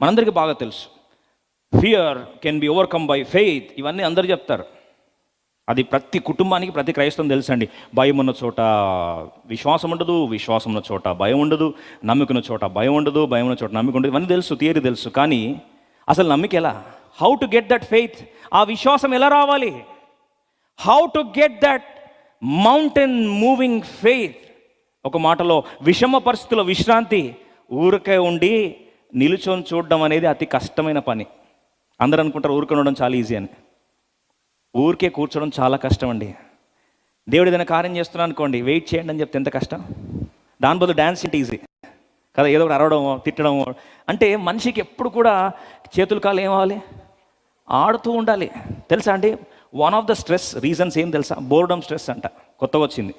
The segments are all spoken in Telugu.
మనందరికీ బాగా తెలుసు. Fear can be overcome by faith ఇవన్నీ అందరు చెప్తారు. అది ప్రతి కుటుంబానికి ప్రతి క్రైస్తవం తెలుసండి. భయం ఉన్న చోట విశ్వాసం ఉండదు విశ్వాసం ఉన్న చోట భయం ఉండదు నమ్మికున్న చోట భయం ఉండదు భయం ఉన్న చోట నమ్మిక ఉండదు. ఇవన్నీ తెలుసు థియరీ తెలుసు. కానీ అసలు నమ్మిక ఎలా? How to get that faith ఆ విశ్వాసం ఎలా రావాలి? How to get that mountain moving faith ఒక మాటలో విషమ పరిస్థితుల్లో విశ్రాంతి ఊరికే ఉండి నిలుచొని చూడడం అనేది అతి కష్టమైన పని. అందరూ అనుకుంటారు ఊరికే ఉండడం చాలా ఈజీ అని. ఊరికే కూర్చోవడం చాలా కష్టం అండి దేవుడు ఏదైనా కార్యం చేస్తున్నాను అనుకోండి వెయిట్ చేయండి అని చెప్తే ఎంత కష్టం? దాని బదులు డ్యాన్స్ ఇంటి ఈజీ. కదా ఏదో ఒకటి అరవడం తిట్టడము. అంటే మనిషికి ఎప్పుడు కూడా చేతులు కాలు ఏమవ్వాలి ఆడుతూ ఉండాలి. తెలుసా అండి? One of the stress reasons ఏం తెలుసా? బోర్డమ్ స్ట్రెస్ అంట. కొత్తగా వచ్చింది.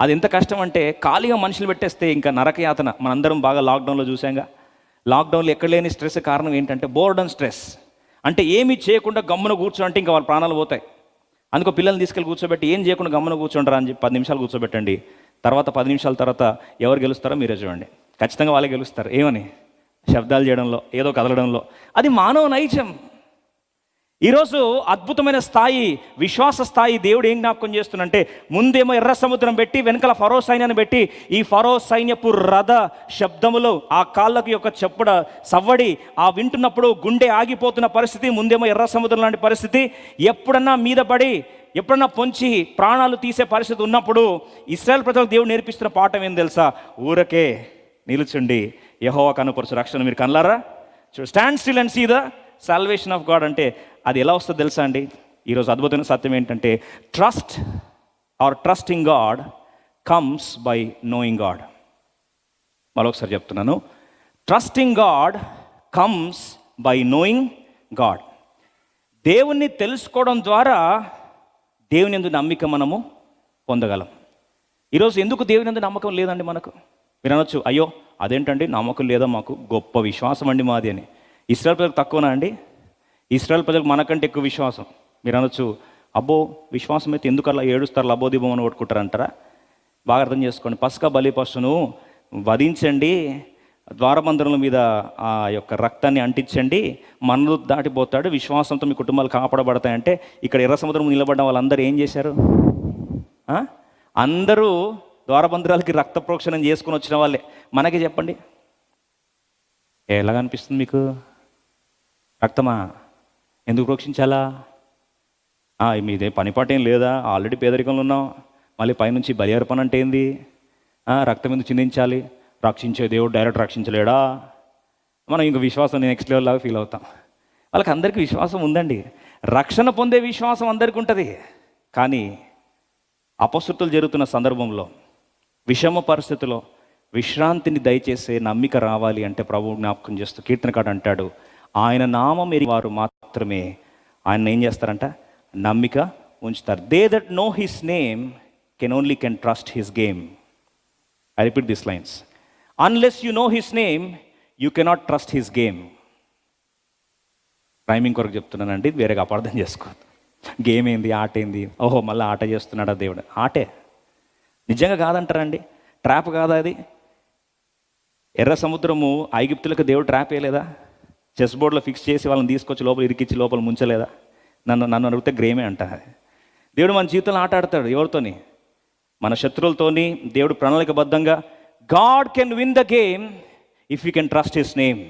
అది ఎంత కష్టం అంటే ఖాళీగా మనుషులు పెట్టేస్తే ఇంకా నరకయాతన. మనందరం బాగా లాక్డౌన్లో చూసాంగా లాక్డౌన్లో ఎక్కడ లేని స్ట్రెస్ కారణం ఏంటంటే బోర్డన్ స్ట్రెస్. అంటే ఏమీ చేయకుండా గమ్మున కూర్చోంటే ఇంకా వాళ్ళ ప్రాణాలు పోతాయి. అందుకో పిల్లల్ని తీసుకెళ్ళి కూర్చోబెట్టి ఏం చేయకుండా గమ్మున కూర్చోండి అని చెప్పి పది నిమిషాలు కూర్చోబెట్టండి. తర్వాత పది నిమిషాల తర్వాత ఎవరు గెలుస్తారో మీరే చూడండి. ఖచ్చితంగా వాళ్ళే గెలుస్తారు. ఏమని? శబ్దాలు చేయడంలో ఏదో కదలడంలో. అది మానవ నైజం. ఈరోజు అద్భుతమైన స్థాయి విశ్వాస స్థాయి దేవుడు ఏం జ్ఞాపకం చేస్తున్నంటే ముందేమో ఎర్ర సముద్రం పెట్టి వెనకాల ఫరో సైన్యాన్ని పెట్టి ఈ ఫరో సైన్యపు రథ శబ్దములో ఆ కాళ్ళకు యొక్క చెప్పుడ సవ్వడి ఆ వింటున్నప్పుడు గుండె ఆగిపోతున్న పరిస్థితి ముందేమో ఎర్ర సముద్రం లాంటి పరిస్థితి. ఎప్పుడన్నా మీద పడి ఎప్పుడన్నా పొంచి ప్రాణాలు తీసే పరిస్థితి ఉన్నప్పుడు ఇస్రాయల్ ప్రజలకు దేవుడు నేర్పిస్తున్న పాఠం ఏం తెలుసా? ఊరకే నిలుచుండి యహోవా కనుపరచు రక్షణ మీరు కనలారా? Stand still and see the salvation of God అంటే అది ఎలా వస్తుందో తెలుసా అండి? ఈరోజు అద్భుతమైన సత్యం ఏంటంటే trust or trusting God comes by knowing God మరొకసారి చెప్తున్నాను. Trusting God comes by knowing God దేవుణ్ణి తెలుసుకోవడం ద్వారా దేవుని ఎందు నమ్మిక మనము పొందగలం. ఈరోజు ఎందుకు దేవుని ఎందు నమ్మకం లేదండి మనకు? మీరు అనొచ్చు అయ్యో అదేంటండి? నమ్మకం లేదా మాకు? గొప్ప విశ్వాసం అండి మాది అని. ఇస్రాయల్ ప్రజలకు తక్కువనా అండి? ఇస్రాయల్ ప్రజలకు మనకంటే ఎక్కువ విశ్వాసం. మీరు అనొచ్చు అబ్బో విశ్వాసం అయితే ఎందుకు అలా ఏడుస్తారు లబోదిబం అని కొట్టుకుంటారంటారా? బాగా అర్థం చేసుకోండి. పసక బలిపశును వధించండి ద్వారబంధముల మీద ఆ యొక్క రక్తాన్ని అంటించండి మనలు దాటిపోతాడు విశ్వాసంతో మీ కుటుంబాలు కాపాడబడతాయంటే ఇక్కడ ఎర్ర సముద్రం నిలబడ్డ వాళ్ళందరూ ఏం చేశారు? అందరూ ద్వారబంధురాలకి రక్త ప్రోక్షణం చేసుకుని వచ్చిన వాళ్ళే. మనకి చెప్పండి. ఎలాగ అనిపిస్తుంది మీకు? రక్తమా? ఎందుకు ప్రోక్షించాలా? మీదే పనిపాటు ఏం లేదా? ఆల్రెడీ పేదరికంలో ఉన్నాం. మళ్ళీ పైనుంచి బలి అర్పణ అంటే ఏంది రక్తం ఎందుకు చిందించాలి? రక్షించే దేవుడు డైరెక్ట్ రక్షించలేడా? మనం ఇంక విశ్వాసం నెక్స్ట్ లెవెల్ లాగా ఫీల్ అవుతాం. వాళ్ళకి అందరికీ విశ్వాసం ఉందండి. రక్షణ పొందే విశ్వాసం అందరికీ ఉంటుంది. కానీ అపశృతులు జరుగుతున్న సందర్భంలో విషమ పరిస్థితిలో విశ్రాంతిని దయచేసే నమ్మిక రావాలి అంటే ప్రభు జ్ఞాపకం చేస్తూ కీర్తనకాడు అంటాడు ఆయన నామం ఎరి వారు మాత్రమే. ఆయన ఏం చేస్తారంట? నమ్మిక ఉంచుతారు. They that know his name can only can trust his game I repeat this lines unless you know his name you cannot trust his game timing కొరకు చెప్తున్నానండి వేరేగా అపార్థం చేసుకోవద్దు. గేమ్ ఏంది ఆట ఏంది? ఓహో మళ్ళీ ఆట చేస్తున్నాడా దేవుడు? ఆటే. నిజంగా కాదంటారండి? ట్రాప్ కాదా అది? ఎర్ర సముద్రము ఐగిప్తులకు దేవుడు ట్రాప్ వేయలేదా? చెస్ బోర్డులో ఫిక్స్ చేసి వాళ్ళని తీసుకొచ్చి లోపల ఇరికిచ్చి లోపల ముంచలేదా? నన్ను నన్ను అడిగితే గ్రేమే అంట. దేవుడు మన జీవితంలో ఆట ఆడతాడు ఎవరితోని? మన శత్రువులతోని దేవుడు ప్రణాళికబద్ధంగా God can win the game if you can trust his name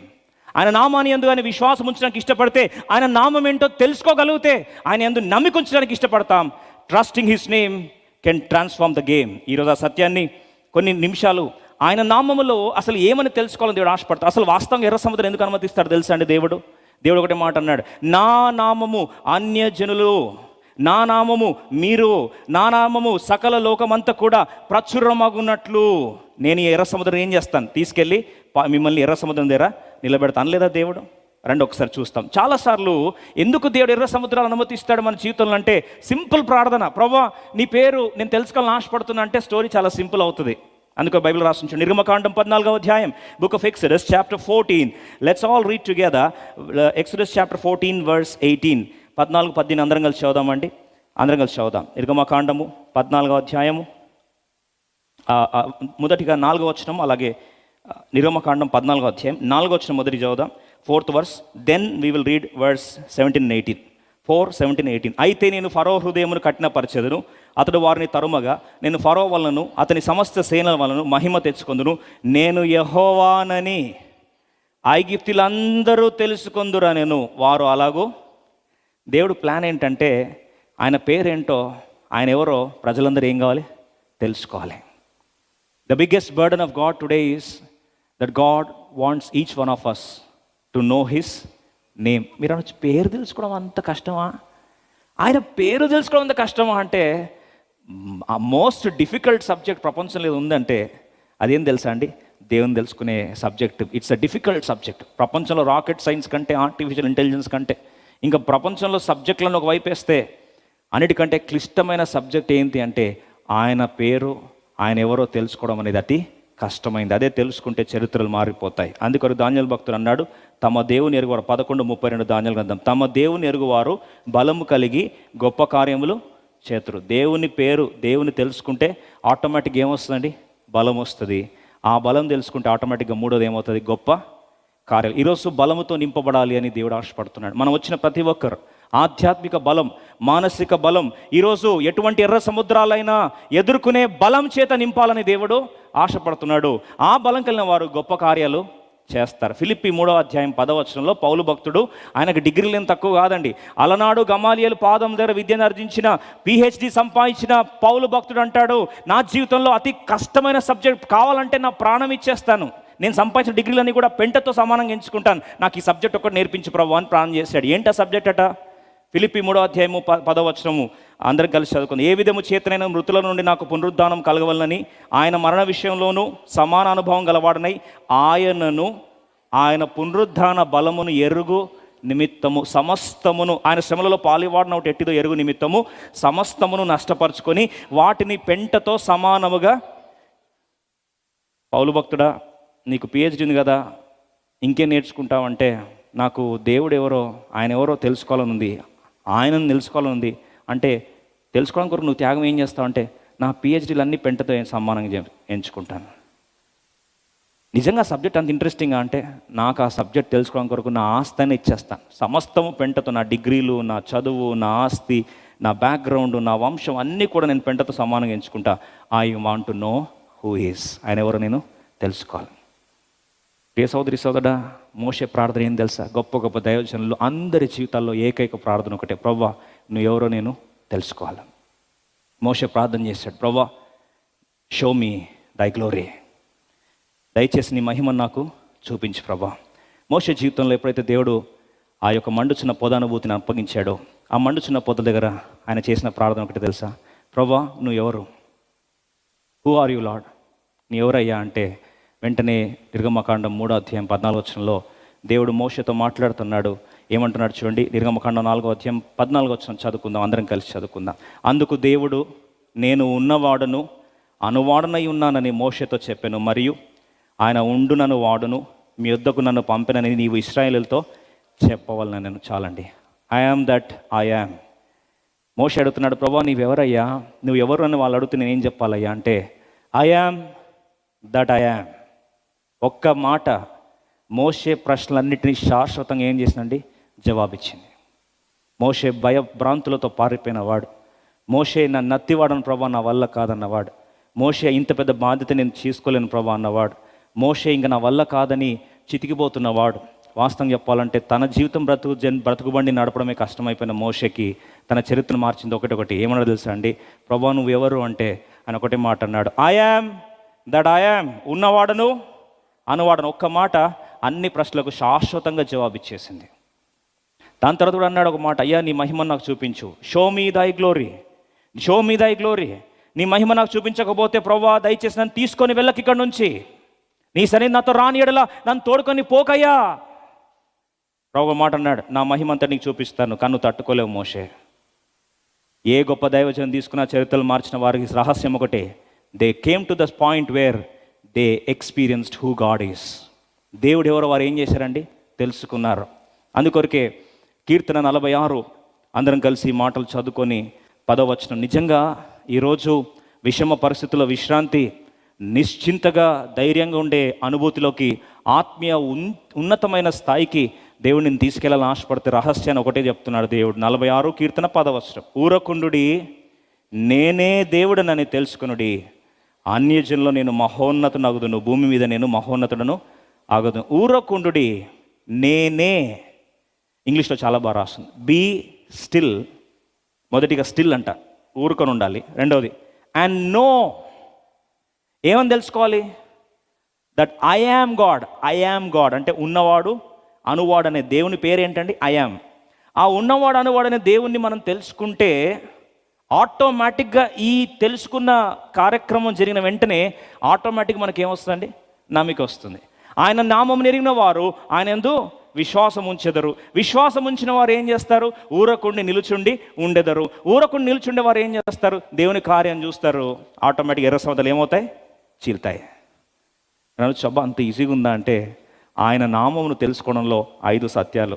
ఆయన నామాన్ని ఎందు ఆయన విశ్వాసం ఉంచడానికి ఇష్టపడితే ఆయన నామం ఏంటో తెలుసుకోగలిగితే ఆయన ఎందు నమ్మిక ఉంచడానికి ఇష్టపడతాం. Trusting his name can transform the game ఈరోజు ఆ సత్యాన్ని కొన్ని నిమిషాలు ఆయన నామములో అసలు ఏమని తెలుసుకోవాలని దేవుడు ఆశపడతాడు? అసలు వాస్తవంగా ఎర్ర సముద్రం ఎందుకు అనుమతిస్తాడు తెలుసా అండి దేవుడు? దేవుడు ఒకటే మాట అన్నాడు నా నామము అన్యజనులు నా నామము మీరు నా నామము సకల లోకమంతా కూడా ప్రచురమగున్నట్లు నేను ఈ ఎర్ర సముద్రం ఏం చేస్తాను? తీసుకెళ్ళి మిమ్మల్ని ఎర్ర సముద్రం దగ్గర నిలబెడతాను లేదా దేవుడు? రండి ఒకసారి చూస్తాం. చాలాసార్లు ఎందుకు దేవుడు ఎర్ర సముద్రాలు అనుమతిస్తాడు మన జీవితంలో అంటే సింపుల్ ప్రార్థన. ప్రభా నీ పేరు నేను తెలుసుకోవాలని ఆశపడుతున్నా అంటే స్టోరీ చాలా సింపుల్ అవుతుంది. అందుకో బైబిల్ రాసించు. నిర్మకాండం పద్నాలుగో అధ్యాయం book of Exodus chapter fourteen let's all read together Exodus chapter fourteen verse eighteen పద్నాలుగు పద్దెనిమిది అందరం కలిసి చదుదామండి అందరం కలిసి చదుదాం నిర్గమకాండము పద్నాలుగో అధ్యాయము మొదటిగా నాలుగో వచనం అలాగే నిర్గమకాండం పద్నాలుగో అధ్యాయం. నాలుగో వచనం మొదటి చదువుదాం. Fourth verse then we will read verse seventeen eighteen four seventeen eighteen. అయితే నేను ఫరో హృదయమును కఠినపరచెదను అతడు వారిని తరుమగా నేను ఫరో వలనను అతని సమస్త సేనల వలన మహిమ తెచ్చుకుందును. నేను యహోవానని ఐగిప్తులందరూ తెలుసుకుందురా నేను. వారు అలాగూ దేవుడు ప్లాన్ ఏంటంటే ఆయన పేరేంటో ఆయన ఎవరో ప్రజలందరూ ఏం కావాలి? తెలుసుకోవాలి. The biggest burden of God today is that God wants each one of us to know his name మీరు అనొచ్చు పేరు తెలుసుకోవడం అంత కష్టమా? ఆయన పేరు తెలుసుకోవడం అంత కష్టమా అంటే ఆ మోస్ట్ డిఫికల్ట్ సబ్జెక్ట్ ప్రపంచంలో ఉందంటే అదేం తెలుసా అండి? దేవుని తెలుసుకునే subject. It's a difficult subject. ప్రపంచంలో రాకెట్ సైన్స్ కంటే ఆర్టిఫిషియల్ ఇంటెలిజెన్స్ కంటే ఇంకా ప్రపంచంలో సబ్జెక్టులను ఒక వైపు వేస్తే అన్నిటికంటే క్లిష్టమైన సబ్జెక్ట్ ఏంటి అంటే ఆయన పేరు ఆయన ఎవరో తెలుసుకోవడం అనేది అతి కష్టమైంది. అదే తెలుసుకుంటే చరిత్రలు మారిపోతాయి. అందుకొరకు ధాన్యాల భక్తులు అన్నాడు తమ దేవుని ఎరుగువారు పదకొండు ముప్పై రెండు ధాన్యాల గ్రంథం. తమ దేవుని ఎరుగువారు బలము కలిగి గొప్ప కార్యములు చేతురు. దేవుని పేరు దేవుని తెలుసుకుంటే ఆటోమేటిక్ ఏమొస్తుందండి? బలం వస్తుంది. ఆ బలం తెలుసుకుంటే ఆటోమేటిక్గా మూడోది ఏమవుతుంది? గొప్ప కార్యాలు. ఈరోజు బలముతో నింపబడాలి అని దేవుడు ఆశపడుతున్నాడు. మనం వచ్చిన ప్రతి ఒక్కరు ఆధ్యాత్మిక బలం మానసిక బలం. ఈరోజు ఎటువంటి ఎర్ర సముద్రాలైనా ఎదుర్కొనే బలం చేత నింపాలని దేవుడు ఆశపడుతున్నాడు. ఆ బలం కలిగిన వారు గొప్ప కార్యాలు చేస్తారు. ఫిలిప్పి మూడో అధ్యాయం పదవచనంలో పౌలు భక్తుడు ఆయనకు డిగ్రీలు ఏం తక్కువ కాదండి. అలనాడు గమాలియలు పాదం దగ్గర విద్యను అర్జించిన పిహెచ్డి సంపాదించిన పౌలు భక్తుడు అంటాడు నా జీవితంలో అతి కష్టమైన సబ్జెక్ట్ కావాలంటే నా ప్రాణం ఇచ్చేస్తాను. నేను సంపాదించిన డిగ్రీలన్నీ కూడా పెంటతో సమానంగా ఎంచుకుంటాను. నాకు ఈ సబ్జెక్ట్ ఒకటి నేర్పించు ప్రభు అని ప్రాణం చేశాడు. ఏంటి ఆ సబ్జెక్ట్ అట? ఫిలిపి మూడో అధ్యాయము ప పదవచనము అందరికి కలిసి చదువుకుంది. ఏ విధము చేతనైన మృతుల నుండి నాకు పునరుద్ధానం కలగవలనని ఆయన మరణ విషయంలోనూ సమాన అనుభవం గలవాడనై ఆయనను ఆయన పునరుద్ధాన బలమును ఎరుగు నిమిత్తము సమస్తమును ఆయన శ్రమలలో పాలివాడిన ఒకటి ఎట్టిదో ఎరుగు నిమిత్తము సమస్తమును నష్టపరుచుకొని వాటిని పెంటతో సమానముగా పౌలు భక్తుడా నీకు పిహెచ్డి ఉంది కదా ఇంకేం నేర్చుకుంటావంటే నాకు దేవుడు ఎవరో ఆయన ఎవరో తెలుసుకోవాలని ఉంది. ఆయనను తెలుసుకోవాలని ఉంది. అంటే తెలుసుకోవడం కొరకు నువ్వు త్యాగం ఏం చేస్తావు అంటే నా పిహెచ్డీలు అన్నీ పెంటతో సమానంగా ఎంచుకుంటాను. నిజంగా సబ్జెక్ట్ అంత ఇంట్రెస్టింగ్ అంటే నాకు ఆ సబ్జెక్ట్ తెలుసుకోవడం కొరకు నా ఆస్తిని ఇచ్చేస్తాను. సమస్తము పెంటతో నా డిగ్రీలు నా చదువు నా ఆస్తి నా బ్యాక్గ్రౌండ్ నా వంశం అన్నీ కూడా నేను పెంటతో సమానంగా ఎంచుకుంటా. I want to know who is ఆయన ఎవరో నేను తెలుసుకోవాలి. ప్రియ సోదరి సోదరా మోసే ప్రార్థన ఏం తెలుసా? గొప్ప గొప్ప దైవజనులు అందరి జీవితాల్లో ఏకైక ప్రార్థన ఒకటే. ప్రవ్వా నువ్వు ఎవరో నేను తెలుసుకోవాలి. మోసే ప్రార్థన చేశాడు. ప్రవ్వా షో మీ దై గ్లోరీ దయచేసి నీ మహిమ నాకు చూపించు ప్రభా మోసే జీవితంలో ఎప్పుడైతే దేవుడు ఆ యొక్క మండుచున్న పొదానుభూతిని అప్పగించాడో ఆ మండుచున్న పొద దగ్గర ఆయన చేసిన ప్రార్థన ఒకటి తెలుసా? ప్రభా నువ్వు ఎవరు? హూ ఆర్ యు లాడ్ నీ ఎవరయ్యా అంటే వెంటనే నిర్గమకాండం మూడో అధ్యాయం పద్నాలుగు వచ్చంలో దేవుడు మోషతో మాట్లాడుతున్నాడు. ఏమంటున్నాడు చూడండి నిర్గమకాండం నాలుగో అధ్యాయం పద్నాలుగు వచ్చిన చదువుకుందాం అందరం కలిసి చదువుకుందాం. అందుకు దేవుడు నేను ఉన్నవాడును అనువాడనై ఉన్నానని మోషతో చెప్పాను మరియు ఆయన ఉండు నన్ను వాడును మీ వద్దకు నన్ను పంపినని నీవు ఇస్రాయేలుతో చెప్పవలన నేను చాలండి. I am that I am మోష అడుగుతున్నాడు ప్రభా నీవెవరయ్యా? నువ్వు ఎవరు అని వాళ్ళు అడుగుతూ నేను ఏం చెప్పాలయ్యా? అంటే I am that I am ఒక్క మాట మోసే ప్రశ్నలన్నింటినీ శాశ్వతంగా ఏం చేసిందండి? జవాబిచ్చింది. మోషే భయభ్రాంతులతో పారిపోయిన వాడు. మోషే నా నత్తివాడని ప్రభా నా వల్ల కాదన్నవాడు. మోషే ఇంత పెద్ద బాధ్యత నేను తీసుకోలేను ప్రభా అన్నవాడు. మోషే ఇంక నా వల్ల కాదని చితికిపోతున్నవాడు. వాస్తవం చెప్పాలంటే తన జీవితం బ్రతుకు జన్ బ్రతుకుబండి నడపడమే కష్టమైపోయిన మోషకి తన చరిత్రను మార్చింది ఒకటి ఒకటి. ఏమన్నా తెలుసా అండి? ప్రభా నువ్వు ఎవరు అంటే అని ఒకటే మాట అన్నాడు. I am that I am ఉన్నవాడను అనువాడను ఒక్క మాట అన్ని ప్రశ్నలకు శాశ్వతంగా జవాబిచ్చేసింది దాని తర్వాత కూడా అన్నాడు ఒక మాట అయ్యా నీ మహిమ నాకు చూపించు. షో మీ దై గ్లోరీ షో మీ దై గ్లోరీ నీ మహిమ నాకు చూపించకపోతే ప్రవ్వా దయచేసి నన్ను తీసుకొని వెళ్ళకి ఇక్కడ నుంచి. నీ సరైన నాతో రాని ఎడలా నన్ను తోడుకొని పోకయ్యా. ప్రభు మాట అన్నాడు నా మహిమంతా నీకు చూపిస్తాను. కన్ను తట్టుకోలేవు మోషే. ఏ గొప్ప దైవజనం తీసుకున్న చరిత్రలు మార్చిన వారికి రహస్యం ఒకటే. They came to this point where they experienced who God is. దేవుడు ఎవరో వారు ఏం చేశారండి? తెలుసుకున్నారు. అందుకొరకే కీర్తన నలభై ఆరు అందరం కలిసి మాటలు చదువుకొని పదవచనం నిజంగా ఈరోజు విషమ పరిస్థితుల్లో విశ్రాంతి నిశ్చింతగా ధైర్యంగా ఉండే అనుభూతిలోకి ఆత్మీయ ఉన్ ఉన్నతమైన స్థాయికి దేవుడిని తీసుకెళ్ళాలని ఆశపడితే రహస్యాన్ని ఒకటే చెప్తున్నాడు దేవుడు. నలభై ఆరు కీర్తన పదవస్త్రం ఊరకుండు నేనే దేవుడనని తెలుసుకునుడి. అన్యజనులో నేను మహోన్నతను అగుదును భూమి మీద నేను మహోన్నతుడను ఆగదు ఊరకుండుడి నేనే. ఇంగ్లీష్లో చాలా బాగా రాస్తుంది. Be still. మొదటిగా స్టిల్ అంట. ఊరుకొని ఉండాలి. రెండవది అండ్ నో. ఏమని తెలుసుకోవాలి? That I am God. I am God. అంటే ఉన్నవాడు అనువాడు అనే దేవుని పేరేంటండి? I am. ఆ ఉన్నవాడు అనువాడు అనే దేవుణ్ణి మనం తెలుసుకుంటే ఆటోమేటిక్గా ఈ తెలుసుకున్న కార్యక్రమం జరిగిన వెంటనే ఆటోమేటిక్గా మనకి ఏమొస్తుందండి నమ్మిక వస్తుంది ఆయన నామం ఎరిగిన వారు ఆయన ఎందు విశ్వాసం ఉంచెదరు. విశ్వాసం ఉంచిన వారు ఏం చేస్తారు? ఊరకుండి నిలుచుండి ఉండెదరు. ఊరకుండి నిలుచుండే వారు ఏం చేస్తారు? దేవుని కార్యం చూస్తారు. ఆటోమేటిక్ ఎర్ర సముద్రాలు ఏమవుతాయి? చీల్తాయి. అనొచ్చు అంత ఈజీగా ఉందా అంటే ఆయన నామమును తెలుసుకోవడంలో ఐదు సత్యాలు.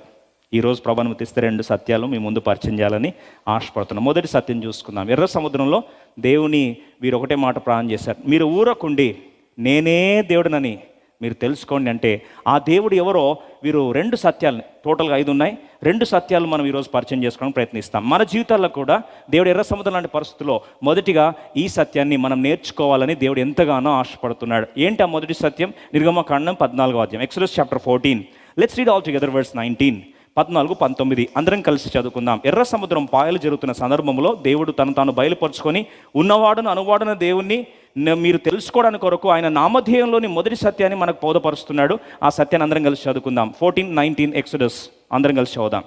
ఈరోజు ప్రభాను తెస్తే రెండు సత్యాలు మీ ముందు పరిచయం చేయాలని ఆశపడుతున్నాం. మొదటి సత్యం చూసుకుందాం. ఎర్ర సముద్రంలో దేవుని వీరు ఒకటే మాట ప్రాణం చేశారు. మీరు ఊరకుండి నేనే దేవుడినని మీరు తెలుసుకోండి అంటే ఆ దేవుడు ఎవరో వీరు రెండు సత్యాలని టోటల్గా ఐదు ఉన్నాయి. రెండు సత్యాలు మనం ఈరోజు పరిచయం చేసుకోవడానికి ప్రయత్నిస్తాం. మన జీవితాల్లో కూడా దేవుడు ఎర్ర సముద్రం లాంటి పరిస్థితుల్లో మొదటిగా ఈ సత్యాన్ని మనం నేర్చుకోవాలని దేవుడు ఎంతగానో ఆశపడుతున్నాడు. ఏంటి ఆ మొదటి సత్యం? నిర్గమకాండం పద్నాలుగో అధ్యాయం express chapter fourteen. Let's read all together words nineteen పద్నాలుగు పంతొమ్మిది. అందరం కలిసి చదువుకుందాం. ఎర్ర సముద్రం పాయలు జరుగుతున్న సందర్భంలో దేవుడు తను తాను బయలుపరుచుకొని ఉన్నవాడును అనువాడున దేవుణ్ణి మీరు తెలుసుకోవడానికి కొరకు ఆయన నామధేయంలోని మొదటి సత్యాన్ని మనకు బోధపరుస్తున్నాడు. ఆ సత్యాన్ని అందరం కలిసి చదువుకుందాం. Fourteen nineteen Exodus. అందరం కలిసి చదువుదాం.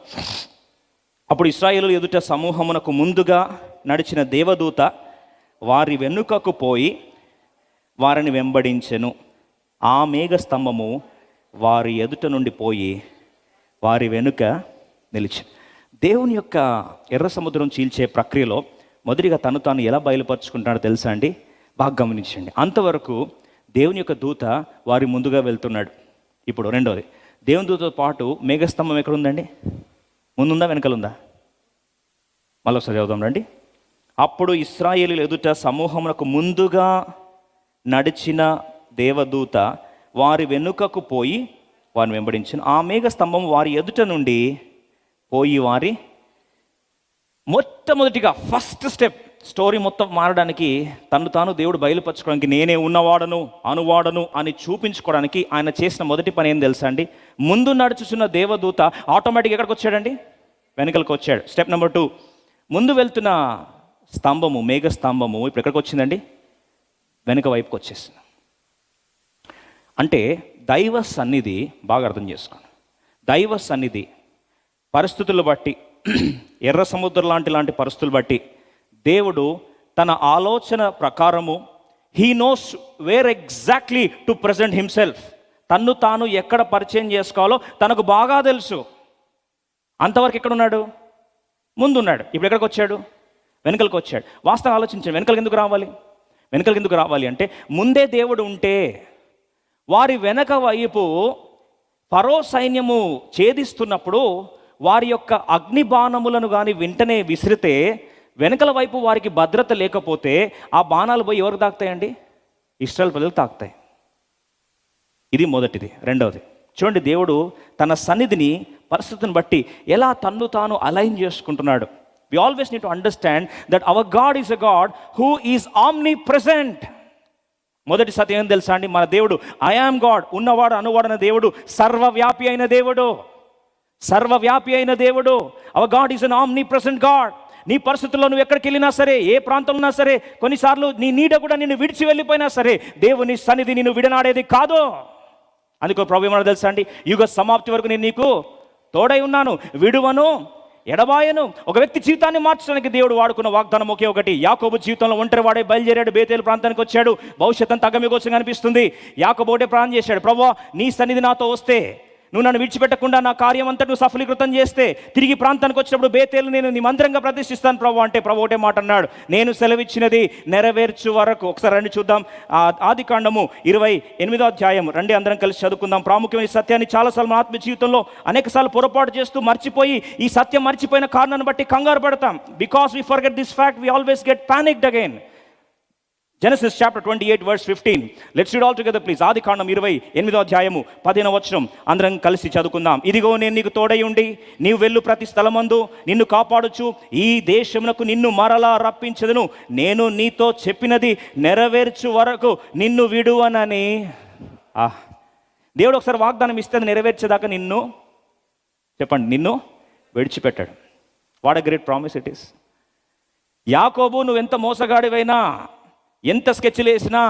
అప్పుడు ఇస్రాయేలు ఎదుట సమూహమునకు ముందుగా నడిచిన దేవదూత వారి వెనుకకు పోయి వారిని వెంబడించెను. ఆ మేఘ స్తంభము వారి ఎదుట నుండి పోయి వారి వెనుక నిలిచి. దేవుని యొక్క ఎర్ర సముద్రం చీల్చే ప్రక్రియలో మొదటిగా తను తాను ఎలా బయలుపరుచుకుంటాడో తెలుసా అండి? బాగా గమనించండి. అంతవరకు దేవుని యొక్క దూత వారి ముందుగా వెళ్తున్నాడు. ఇప్పుడు రెండవది దేవుని దూతతో పాటు మేఘస్తంభం ఎక్కడ ఉందండి? ముందుందా వెనకలుందా? మళ్ళీ ఒకసారి చదువుదాం రండి. అప్పుడు ఇస్రాయేలీల ఎదుట సమూహమునకు ముందుగా నడిచిన దేవదూత వారి వెనుకకు పోయి వారిని వెంబడించిన. ఆ మేఘ స్తంభం వారి ఎదుట నుండి పోయి వారి మొట్టమొదటిగా ఫస్ట్ స్టెప్ స్టోరీ మొత్తం మారడానికి తను తాను దేవుడు బయలుపరచుకోవడానికి నేనే ఉన్నవాడను అనువాడను అని చూపించుకోవడానికి ఆయన చేసిన మొదటి పని ఏం తెలుసా అండి? ముందు నడుచుచున్న దేవదూత ఆటోమేటిక్ ఎక్కడికి వచ్చాడండి? వెనకలకు వచ్చాడు. Step number two. ముందు వెళ్తున్న స్తంభము మేఘ స్తంభము ఇప్పుడు ఎక్కడికి వచ్చిందండి? వెనుక వైపుకి వచ్చేసింది. అంటే దైవ సన్నిధి బాగా అర్థం చేసుకోండి. దైవ సన్నిధి పరిస్థితులు బట్టి ఎర్ర సముద్రం లాంటి లాంటి పరిస్థితులు బట్టి దేవుడు తన ఆలోచన ప్రకారము he knows where exactly to present himself తన్ను తాను ఎక్కడ పరిచయం చేసుకోవాలో తనకు బాగా తెలుసు. అంతవరకు ఎక్కడున్నాడు? ముందున్నాడు. ఇప్పుడు ఎక్కడికి వచ్చాడు? వెనుకలకు వచ్చాడు. వాస్తవం ఆలోచించండి. వెనుకలకు ఎందుకు రావాలి? వెనుకలకు ఎందుకు రావాలి అంటే ముందే దేవుడు ఉంటే వారి వెనక వైపు పరో సైన్యము ఛేదిస్తున్నప్పుడు వారి యొక్క అగ్ని బాణములను కానీ వెంటనే విసిరితే వెనకల వైపు వారికి భద్రత లేకపోతే ఆ బాణాలు పోయి ఎవరికి తాకుతాయండి? ఇస్రాయల్ ప్రజలకు తాకుతాయి. ఇది మొదటిది. రెండవది చూడండి దేవుడు తన సన్నిధిని పరిస్థితిని బట్టి ఎలా తన్ను తాను అలైన్ చేసుకుంటున్నాడు. We always need to understand that our God is a God who is omnipresent మొదటి సత్యం ఏం తెలుసా అండి? మన దేవుడు ఐఆమ్ గాడ్ ఉన్నవాడు అనువాడన దేవుడు సర్వవ్యాపి అయిన దేవుడు. సర్వవ్యాపి అయిన దేవుడు. Our God is an omnipresent God నీ పరిస్థితుల్లో నువ్వు ఎక్కడికి వెళ్ళినా సరే ఏ ప్రాంతంలో ఉన్నా సరే కొన్నిసార్లు నీ నీడ కూడా నిన్ను విడిచి వెళ్ళిపోయినా సరే దేవుని సన్నిధి నిన్ను విడనాడేది కాదు. అందుకో ప్రభు ఏమన్నా తెలుసా అండి? యుగ సమాప్తి వరకు నేను నీకు తోడై ఉన్నాను విడువను ఎడబాయను ఒక వ్యక్తి జీవితాన్ని మార్చడానికి దేవుడు వాడుకున్న వాగ్దానం ఒకే ఒకటి. యాకోబు జీవితంలో ఒంటరి వాడే బయలుదేరాడు బేతేలు ప్రాంతానికి వచ్చాడు. భవిష్యత్తు అంతా కనిపిస్తుంది అనిపిస్తుంది. యాకోబు ఒకటే ప్రాణం చేశాడు. ప్రభా నీ సన్నిధి నాతో వస్తే నువ్వు నన్ను విడిచిపెట్టకుండా నా కార్యం అంతా నువ్వు సఫలీకృతం చేస్తే తిరిగి ప్రాంతానికి వచ్చినప్పుడు బేతేలు నేను నీ మందిరంగా ప్రతిష్ఠిస్తాను ప్రభు అంటే ప్రభు ఒకటే మాట అన్నాడు. నేను సెలవిచ్చినది నెరవేర్చు వరకు. ఒకసారి రండి చూద్దాం. ఆ ఆది కాండము ఇరవై ఎనిమిదో అధ్యాయం రండి అందరం కలిసి చదువుకుందాం. ప్రాముఖ్యమైన సత్యాన్ని చాలాసార్లు మన ఆత్మ జీవితంలో అనేకసార్లు పొరపాటు చేస్తూ మర్చిపోయి ఈ సత్యం మర్చిపోయిన కారణాన్ని బట్టి కంగారు పడతాం. Because we forget this fact we always get panicked again Genesis chapter twenty eight verse fifteen let's read all together please ఆది కాండం ఇరవై ఎనిమిదో అధ్యాయము పదిహేను వచనం. అందరం కలిసి చదువుకుందాం. ఇదిగో నేను నీకు తోడై ఉండి నీవు వెళ్ళు ప్రతి స్థలమందు నిన్ను కాపాడుచు. ఈ దేశమునకు నిన్ను మరలా రప్పించదును. నేను నీతో చెప్పినది నెరవేర్చు వరకు నిన్ను విడువనని. ఆ దేవుడు ఒకసారి వాగ్దానం ఇస్తే నెరవేర్చేదాకా నిన్ను చెప్పండి నిన్ను విడిచిపెట్టాడు. What a great promise it is యాకోబు నువ్వు ఎంత మోసగాడివైనా ఎంత స్కెచ్లు వేసినా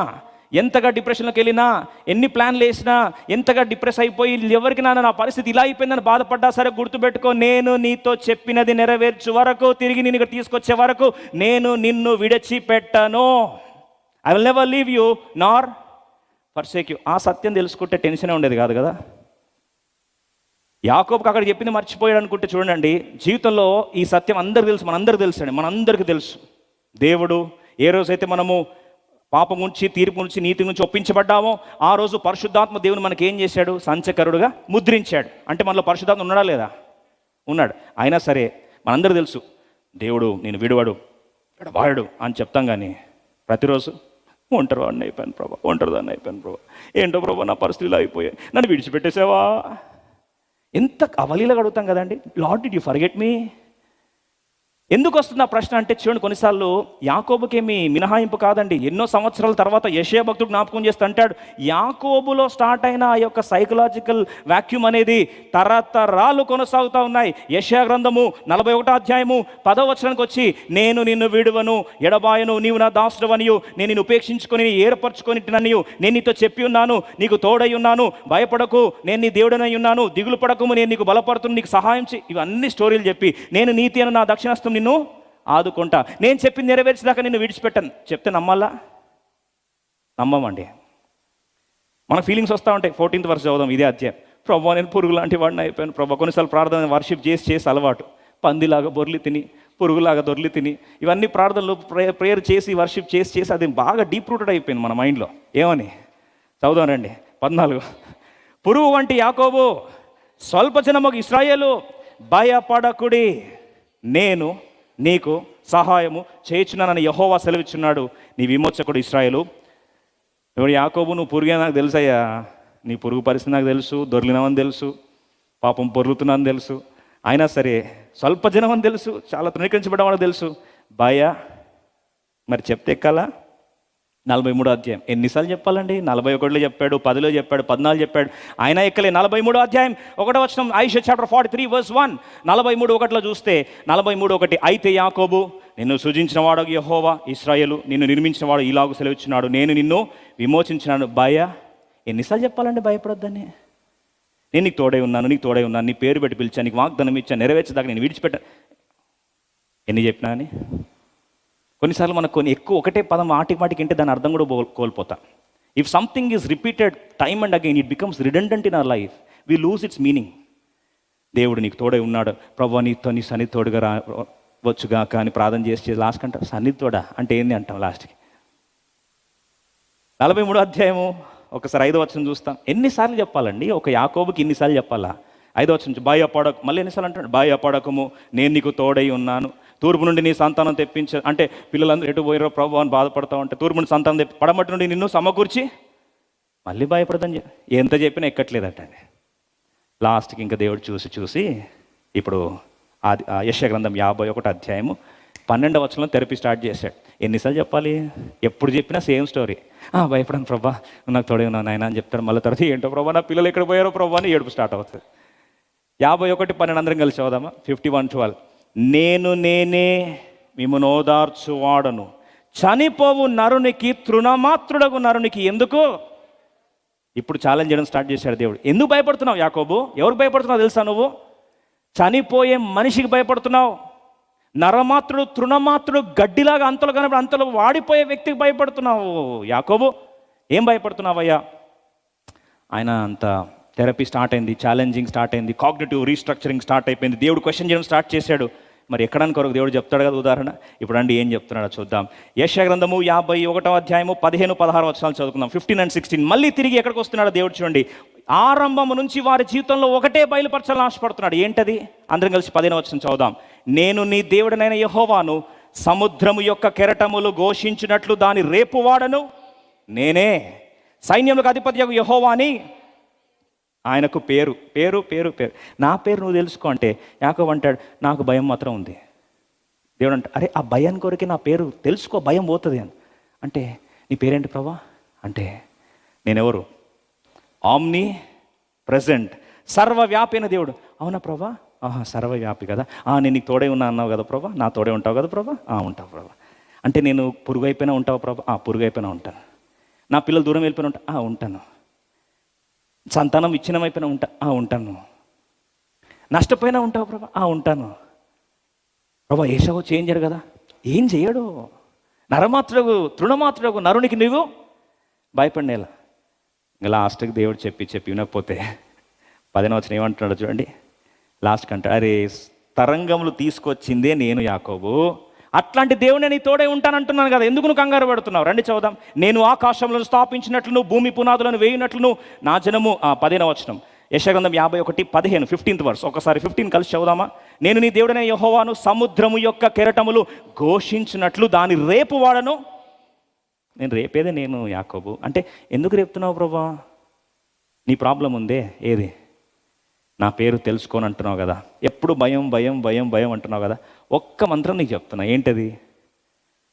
ఎంతగా డిప్రెషన్లోకి వెళ్ళినా ఎన్ని ప్లాన్లు వేసినా ఎంతగా డిప్రెస్ అయిపోయి ఎవరికి నాన్న నా పరిస్థితి ఇలా అయిపోయిందని బాధపడ్డా సరే గుర్తుపెట్టుకో నేను నీతో చెప్పినది నెరవేర్చు వరకు తిరిగి నేను ఇక్కడ తీసుకొచ్చే వరకు నేను నిన్ను విడిచిపెట్టను. I will never leave you nor forsake you ఆ సత్యం తెలుసుకుంటే టెన్షనే ఉండేది కాదు కదా. యాకోబ్కి అక్కడ చెప్పింది మర్చిపోయాడు అనుకుంటే చూడండి జీవితంలో ఈ సత్యం అందరికి తెలుసు మనందరికి తెలుసు అండి మనందరికీ తెలుసు. దేవుడు ఏ రోజైతే మనము పాపం నుంచి తీర్పు నుంచి నీతి నుంచి ఒప్పించబడ్డామో. ఆ రోజు పరిశుద్ధాత్మ దేవుని మనకి ఏం చేశాడు? సంచకరుడుగా ముద్రించాడు. అంటే మనలో పరిశుద్ధాత్మ ఉన్నాడా లేదా? ఉన్నాడు. అయినా సరే మనందరూ తెలుసు దేవుడు నేను విడువాడు వాడు అని చెప్తాం కానీ ప్రతిరోజు ఒంటరి వాడిని అయిపోయాను ప్రభా ఒంటరి దాన్ని అయిపోయాను ప్రభా ఏంటో ప్రభా నా పరిస్థితులు అయిపోయాయి నన్ను విడిచిపెట్టేసావా? ఎంత అవలీలగా అడుగుతాం కదండి. Lord did you forget me? ఎందుకు వస్తుంది ఆ ప్రశ్న అంటే చూడండి కొన్నిసార్లు యాకోబుకేమి మినహాయింపు కాదండి. ఎన్నో సంవత్సరాల తర్వాత యశయ భక్తుడు జ్ఞాపకం చేస్తూ అంటాడు యాకోబులో స్టార్ట్ అయిన ఆ యొక్క సైకలాజికల్ వాక్యూమ్ అనేది తరతరాలు కొనసాగుతూ ఉన్నాయి. యశయ గ్రంథము నలభై ఒకటో అధ్యాయము పదవచనానికి వచ్చి నేను నిన్ను విడువను ఎడబాయను నీవు నా దాసుడవనియు నేను నిన్ను ఉపేక్షించుకొని ఏర్పరచుకొని నన్ను నేను నీతో చెప్పి ఉన్నాను నీకు తోడై ఉన్నాను భయపడకు నేను నీ దేవుడనై ఉన్నాను దిగులు పడకము నేను నీకు బలపడుతున్న నీకు సహాయం చే ఇవన్నీ స్టోరీలు చెప్పి నేను నీతి అని నా దక్షిణాస్తం నిన్ను ఆదుకుంటా. నేను చెప్పింది నెరవేర్చేదాకా నిన్ను విడిచిపెట్టను. చెప్తే నమ్మాలా? నమ్మమండి. మన ఫీలింగ్స్ వస్తూ ఉంటాయి. ఫోర్టీన్త్ వర్స్ చదువుదాం ఇదే అధ్యాయం. ప్రభా నేను పురుగు లాంటి వాడిని అయిపోయాను. ప్రభా కొన్నిసార్లు ప్రార్థన వర్షిప్ చేసి చేసి అలవాటు. పందిలాగా బొర్లి తిని పురుగులాగా దొర్లి తిని ఇవన్నీ ప్రార్థనలు ప్రేయర్ ప్రేయర్ చేసి వర్షిప్ చేసి చేసి అది బాగా డీప్ రూటెడ్ అయిపోయింది మన మైండ్లో ఏమని? చదువుదానండి పద్నాలుగు. పురుగు వంటి యాకోబు స్వల్ప జనముకు ఇస్రాయేలు భయపడకుడి. నేను నీకు సహాయము చేయించున్నానని యహోవా సెలవిచ్చున్నాడు. నీ విమోచకుడు ఇస్రాయలు. ఇప్పుడు యాకోబు నువ్వు పురుగే నాకు తెలుసయ్యా. నీ పురుగు పరిస్థితి నాకు తెలుసు దొరికినామని తెలుసు పాపం పొరుగుతున్నాను తెలుసు. అయినా సరే స్వల్ప జనం అని తెలుసు చాలా తృణీకరించబడ్డవాడు తెలుసు. భయ మరి చెప్తే ఎక్కాలా? నలభై మూడో అధ్యాయం. ఎన్నిసార్లు చెప్పాలండి? నలభై ఒకటిలో చెప్పాడు పదిలో చెప్పాడు పద్నాలుగు చెప్పాడు. ఆయన ఎక్కలే? నలభై మూడో అధ్యాయం. ఒకటో వచ్చిన ఐష chapter forty three verse one నలభై మూడు ఒకటిలో చూస్తే నలభై మూడు ఒకటి అయితే యాకోబు నిన్ను సృజించిన వాడు యహోవా ఇస్రాయలు నిన్ను నిర్మించిన వాడు ఇలాగ సెలవిచ్చినాడు. నేను నిన్ను విమోచించినాను. భయ? ఎన్నిసార్లు చెప్పాలండి? భయపడొద్దని. నేను నీకు తోడై ఉన్నాను నీకు తోడై ఉన్నాను. నీ పేరు పెట్టి పిలిచాను నీకు వాగ్దానం ఇచ్చాను నెరవేర్చదాకా నేను విడిచిపెట్టాను ఎన్ని చెప్పినా అని కొన్నిసార్లు మనకు కొన్ని ఎక్కువ ఒకటే పదం మాటికి మాటికి వింటే దాని అర్థం కూడా కోల్పోతాం. If something is repeated time and again it becomes redundant in our life we lose its meaning దేవుడు నీకు తోడై ఉన్నాడు. ప్రభు నీతో నీ సన్ని తోడుగా రా వచ్చుగా కానీ ప్రార్థన చేసి లాస్ట్ అంటారు సన్ని తోడా? అంటే ఏంది అంటాం లాస్ట్కి నలభై మూడో అధ్యాయము ఒకసారి ఐదో వచ్చిన చూస్తాం. ఎన్నిసార్లు చెప్పాలండి? ఒక యాకోబుకి ఎన్నిసార్లు చెప్పాలా? ఐదో వచ్చిన భయపడకు మళ్ళీ ఎన్నిసార్లు అంటాడు భయపడకము నేను నీకు తోడై ఉన్నాను. తూర్పు నుండి నీ సంతానం తెప్పించ అంటే పిల్లలందరూ ఎటు పోయారో ప్రభు అని బాధపడతా ఉంటే తూర్పు నుండి సంతానం తెప్పి పడమటి నుండి నిన్ను సమకూర్చి మళ్ళీ భయపడదని చెప్పి ఎంత చెప్పినా ఎక్కట్లేదటండి లాస్ట్కి ఇంకా దేవుడు చూసి చూసి ఇప్పుడు ఆది యశ గ్రంథం యాభై ఒకటి అధ్యాయము పన్నెండవ వచ్చంలో థెరపీ స్టార్ట్ చేశాడు. ఎన్నిసార్లు చెప్పాలి? ఎప్పుడు చెప్పినా సేమ్ స్టోరీ భయపడను ప్రభా నాకు తోడే ఉన్నాను ఆయన అని చెప్తాడు. మళ్ళీ తర్వాత ఏంటో ప్రభా నా పిల్లలు ఎక్కడ పోయారో ప్రభా అని ఏడుపు స్టార్ట్ అవుతుంది. యాభై ఒకటి పన్నెండు అందరం కలిసి చదువుదామా? ఫిఫ్టీ వన్ ట్వెల్వ్ నేను నేనే మిమ్మను ఓదార్చువాడను. చనిపోవు నరునికి తృణమాత్రుడగు నరునికి ఎందుకు? ఇప్పుడు ఛాలెంజ్ చేయడం స్టార్ట్ చేశాడు దేవుడు. ఎందుకు భయపడుతున్నావు యాకోబు? ఎవరికి భయపడుతున్నావు తెలుసా నువ్వు? చనిపోయే మనిషికి భయపడుతున్నావు. నరమాత్రుడు తృణమాత్రుడు గడ్డిలాగా అంతలో కనబడి అంతలో వాడిపోయే వ్యక్తికి భయపడుతున్నావు యాకోబు. ఏం భయపడుతున్నావయ్యా? ఆయన అంత థెరపీ స్టార్ట్ అయింది ఛాలెంజింగ్ స్టార్ట్ అయింది కాగ్నేటివ్ రీస్ట్రక్చరింగ్ స్టార్ట్ అయిపోయింది. దేవుడు క్వశ్చన్ చేయడం స్టార్ట్ చేశాడు. మరి ఎక్కడానికి కొరకు దేవుడు చెప్తాడు కదా ఉదాహరణ? ఇప్పుడు అండి ఏం చెప్తున్నాడో చూద్దాం. యశ గ్రంథము యాభై ఒకటో అధ్యాయము పదిహేను పదహారు వచనాలు చదువుకుందాం. Fifteen and sixteen. మళ్ళీ తిరిగి ఎక్కడికి వస్తున్నాడో దేవుడు చూడండి. ఆరంభము నుంచి వారి జీవితంలో ఒకటే బయలుపరచాలని ఆశపడుతున్నాడు. ఏంటది? అందరం కలిసి పదిహేను వచ్చిన చదువుదాం. నేను నీ దేవుడనైన యహోవాను సముద్రము యొక్క కెరటములు ఘోషించినట్లు దాని రేపు వాడను. నేనే సైన్యములకు అధిపతి యహోవాని ఆయనకు పేరు పేరు పేరు పేరు. నా పేరు నువ్వు తెలుసుకో అంటే యాకోబు అంటాడు నాకు భయం మాత్రం ఉంది. దేవుడు అంటే అరే ఆ భయం కొరకే నా పేరు తెలుసుకో భయం పోతుంది అని. అంటే నీ పేరేంటి ప్రభా? అంటే నేనెవరు? ఆమ్ని ప్రజెంట్ సర్వవ్యాపి దేవుడు. అవునా ప్రభా? ఆహా సర్వవ్యాపి కదా. ఆ నేను నీకు తోడే ఉన్నా అన్నావు కదా ప్రభా? నా తోడే ఉంటావు కదా ప్రభా? ఆ ఉంటావు ప్రభా. అంటే నేను పురుగు అయిపోయినా ఉంటావు ప్రభా? ఆ పురుగు అయిపోయినా ఉంటాను. నా పిల్లలు దూరం వెళ్ళిపోయినా ఉంటా ఆ ఉంటాను. సంతానం విచ్ఛిన్నమైపోయినా ఉంటా ఆ ఉంటాను. నష్టపోయినా ఉంటావు ప్రభా ఆ ఉంటాను. ప్రభా ఏషావు చేయరు కదా? ఏం చేయడు? నరమాత్రుడు తృణమాత్రుడు నరునికి నువ్వు భయపడినేలా. ఇంకా లాస్ట్కి దేవుడు చెప్పి చెప్పి వినకపోతే పదిన వచ్చిన ఏమంటున్నాడు చూడండి. లాస్ట్కి అంటాడు అరే తరంగములు తీసుకొచ్చిందే నేను యాకోబు. అట్లాంటి దేవుని నీ తోడే ఉంటానంటున్నాను కదా. ఎందుకు నువ్వు కంగారు పడుతున్నావు? రండి చదువుదాం. నేను ఆకాశంలో స్థాపించినట్లు నువ్వు భూమి పునాదులను వేయినట్లు నా జనము ఆ వచనం. యశగ్రంథం యాభై ఒకటి పదిహేను ఫిఫ్టీన్త్ వర్స్ ఒకసారి ఫిఫ్టీన్ కలిసి చదువుదామా? నేను నీ దేవుడనే యహోవాను సముద్రము యొక్క కెరటములు ఘోషించినట్లు దాని రేపు వాడను. నేను రేపేదే నేను యాకోబు. అంటే ఎందుకు రేపుతున్నావు ప్రభా? నీ ప్రాబ్లం ఉందే? ఏది? నా పేరు తెలుసుకోని అంటున్నావు కదా. ఎప్పుడు భయం భయం భయం భయం అంటున్నావు కదా. ఒక్క మంత్రం నీకు చెప్తున్నా. ఏంటది?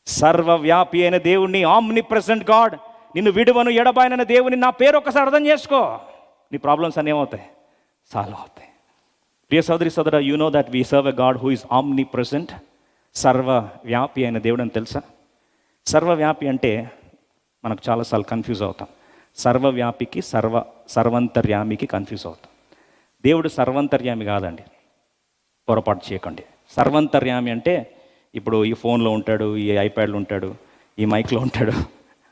సర్వవ్యాపి అయిన దేవుణ్ణి ఆమ్ని ప్రెసెంట్ గాడ్ నిన్ను విడువను ఎడబాయిన దేవుని నా పేరు ఒక్కసారి అర్థం చేసుకో. నీ ప్రాబ్లమ్స్ అన్నీ ఏమవుతాయి? సాల్వ్ అవుతాయి. ప్రియ సోదరి సోదర you know that we serve a God who is omnipresent సర్వవ్యాపి అయిన దేవుడు అని తెలుసా? సర్వవ్యాపి అంటే మనకు చాలాసార్లు కన్ఫ్యూజ్ అవుతాం. సర్వవ్యాపికి సర్వ సర్వంతర్యామికి కన్ఫ్యూజ్ అవుతాం. దేవుడు సర్వంతర్యామి కాదండి. పొరపాటు చేయకండి. సర్వంతర్యామి అంటే ఇప్పుడు ఈ ఫోన్లో ఉంటాడు ఈ ఐప్యాడ్లో ఉంటాడు ఈ మైక్లో ఉంటాడు.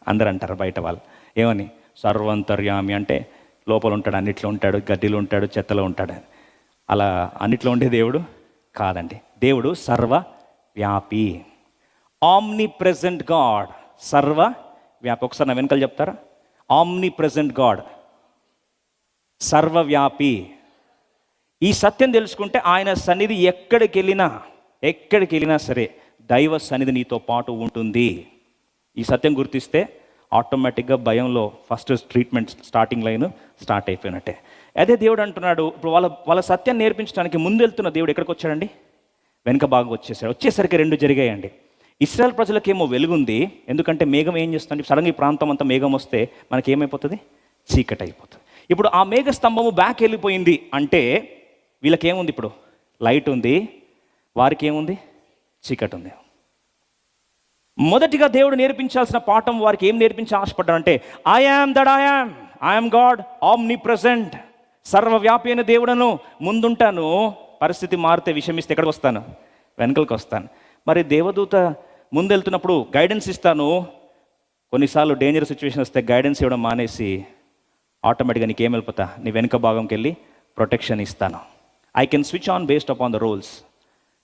అందరు అంటారు బయట వాళ్ళు. ఏమని? సర్వంతర్యామి అంటే లోపల ఉంటాడు అన్నిట్లో ఉంటాడు గడ్డిలో ఉంటాడు చెత్తలో ఉంటాడు. అలా అన్నిట్లో ఉండే దేవుడు కాదండి. దేవుడు సర్వ వ్యాపి ఆమ్ని ప్రెజెంట్ గాడ్ సర్వ వ్యాపి ఒకసారి నా వెనకాల చెప్తారా? ఆమ్ని ప్రెజెంట్ గాడ్ సర్వవ్యాపి. ఈ సత్యం తెలుసుకుంటే ఆయన సన్నిధి ఎక్కడికి వెళ్ళినా ఎక్కడికి వెళ్ళినా సరే దైవ సన్నిధి నీతో పాటు ఉంటుంది. ఈ సత్యం గుర్తిస్తే ఆటోమేటిక్గా భయంలో first treatment starting line start అయిపోయినట్టే. అదే దేవుడు అంటున్నాడు ఇప్పుడు వాళ్ళ వాళ్ళ సత్యం నేర్పించడానికి ముందు వెళ్తున్న దేవుడు ఎక్కడికి వచ్చాడండి? వెనుక బాగా వచ్చేసాడు. వచ్చేసరికి రెండు జరిగాయండి. ఇస్రాయల్ ప్రజలకేమో వెలుగుంది ఎందుకంటే మేఘం ఏం చేస్తుంది? సడన్ ఈ ప్రాంతం అంతా మేఘం వస్తే మనకి ఏమైపోతుంది చీకటి అయిపోతుంది ఇప్పుడు ఆ మేఘ స్తంభము బ్యాక్ వెళ్ళిపోయింది అంటే వీళ్ళకి ఏముంది ఇప్పుడు? లైట్ ఉంది వారికి ఏముంది చీకటి ఉంది మొదటిగా దేవుడు నేర్పించాల్సిన పాఠం వారికి ఏం నేర్పించి ఆశపడ్డాడంటే I am that I am I am God omnipresent సర్వవ్యాపి అయిన దేవుడను ముందుంటాను. పరిస్థితి మారితే విషమిస్తే ఎక్కడికి వస్తాను వెనకలకు వస్తాను మరి దేవదూత ముందెళ్తున్నప్పుడు గైడెన్స్ ఇస్తాను. కొన్నిసార్లు డేంజర్ సిచ్యువేషన్ వస్తే గైడెన్స్ ఇవ్వడం మానేసి ఆటోమేటిక్గా నీకేం వెళ్ళిపోతా? నీ వెనుక భాగంకి వెళ్ళి ప్రొటెక్షన్ ఇస్తాను. I can switch on based upon the roles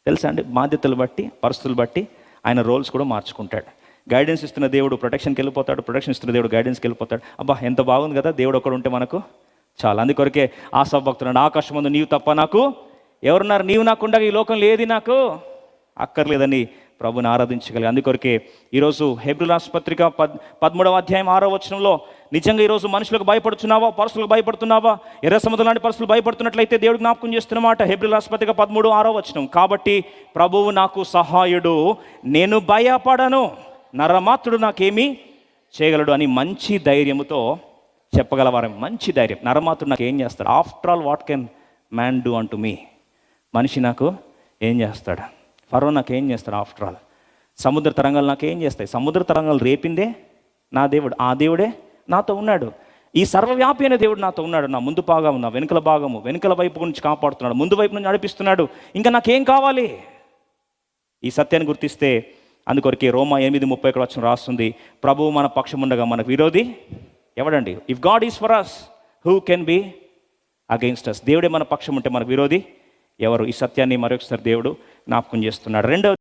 తెలుసా అండి? బాధ్యతలు బట్టి పరిస్థితులు బట్టి ఆయన రోల్స్ కూడా మార్చుకుంటాడు. గైడెన్స్ ఇస్తున్న దేవుడు ప్రొటెక్షన్కి వెళ్ళిపోతాడు ప్రొటెక్షన్ ఇస్తున్న దేవుడు గైడెన్స్కి వెళ్ళిపోతాడు. అబ్బా ఎంత బాగుంది కదా దేవుడు ఒకడు ఉంటే మనకు చాలా. అందుకొరకే ఆశా భక్తుడు ఆకాశం ముందు నీవు తప్ప నాకు ఎవరున్నారు? నీవు నాకుండగా ఈ లోకం లేది నాకు అక్కర్లేదని ప్రభుని ఆరాధించగలిగి అందుకొరకే ఈరోజు హెబ్రిల్ ఆసుపత్రిక పద్ పదమూడవ అధ్యాయం ఆరో వచనంలో నిజంగా ఈరోజు మనుషులకు భయపడుతున్నావా పరుసులకు భయపడుతున్నావా? ఎర్ర సముద్రం లాంటి పరుసులు భయపడుతున్నట్లయితే దేవుడు జ్ఞాపకం చేస్తున్నమాట హెబ్రిల్ ఆసుపత్రిక పదమూడు ఆరో వచనం. కాబట్టి ప్రభువు నాకు సహాయుడు నేను భయపడను నరమాత్రుడు నాకేమీ చేయగలడు అని మంచి ధైర్యముతో చెప్పగలవారు మంచి ధైర్యం. నరమాత్రుడు నాకు ఏం చేస్తాడు? After all what can man do unto me? మనిషి నాకు ఏం చేస్తాడు? ఫరో నాకేం చేస్తాడు ఆఫ్టర్ ఆల్? సముద్ర తరంగాలు నాకు ఏం చేస్తాయి? సముద్ర తరంగాలు రేపిందే నా దేవుడు ఆ దేవుడే నాతో ఉన్నాడు. ఈ సర్వవ్యాపి అయిన దేవుడు నాతో ఉన్నాడు. నా ముందు భాగము నా వెనుకల భాగము వెనుకల వైపు నుంచి కాపాడుతున్నాడు. ముందు వైపు నుంచి నడిపిస్తున్నాడు. ఇంకా నాకేం కావాలి? ఈ సత్యాన్ని గుర్తిస్తే అందుకొరకే రోమా ఎనిమిది ముప్పై ఒకటి వచ్చిన రాస్తుంది ప్రభువు మన పక్షం ఉండగా మనకు విరోధి ఎవడండి? If God is for us who can be against us దేవుడే మన పక్షం ఉంటే మనకు విరోధి ఎవరు ఈ సత్యాన్ని మరొకసారి దేవుడు జ్ఞాపకం చేస్తున్నాడు. రెండవ